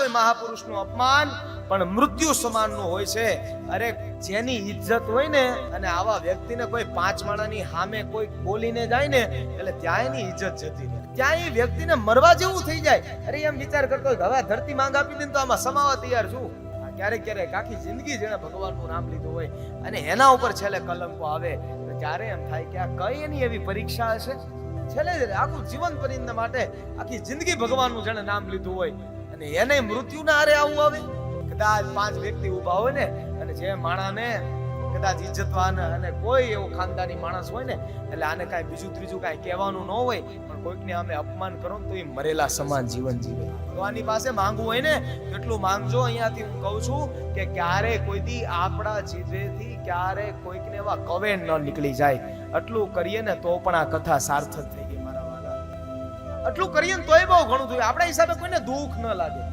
કોઈ મહાપુરુષનું અપમાન, પણ મૃત્યુ સમાનનું હોય છે. અરે, જેની ઇજ્જત હોય ને, અને આવા વ્યક્તિને કોઈ પાંચ માણાની સામે કોઈ બોલીને જાય ને, એટલે ત્યાં એની ઇજ્જત જતી રહે. ત્યાં એ વ્યક્તિને મરવા જેવું થઈ જાય. અરે, એમ વિચાર કરતો હવે ધરતી માંગ આપી દે તો આમાં સમાવા તૈયાર છું. ક્યારેક ક્યારેક આખી જિંદગી જેણે ભગવાનનું નામ લીધું હોય. અને એના ઉપર છેલ્લે કલંકો આવે. તો ત્યારે એમ થાય કે આ કઈ એની એવી પરીક્ષા હશે? છેલ્લે આખું જીવન પરિંદ માટે આખી જિંદગી ભગવાનનું જેણે નામ લીધું હોય અને એને મૃત્યુના આરે આવું આવે કદાચ પાંચ વ્યક્તિ ઊભા હોય ને, અને જે માણાને કદાચ ઇજ્જતવાન અને કોઈ એવો ખાનદાની માણસ હોય ને, એટલે આને કાંઈ બીજું ત્રીજું કાંઈ કહેવાનું ન હોય, પણ કોઈકને અમે અપમાન કરો તો એ મરેલા સમાન જીવન જીવે. ભગવાનની પાસે માંગવું હોય ને કેટલું માંગજો, અહીંયાથી હું કહું છું કે ક્યારે કોઈ દી આપણા જીભેથી ક્યારે કોઈકને એવા કવે ન નીકળી જાય. આટલું કરીએ ને તો પણ આ કથા સાર્થક થઈ આટલું કરીએ ને તોય બહુ ઘણું થયું. આપણા હિસાબે કોઈને દુઃખ ન લાગે.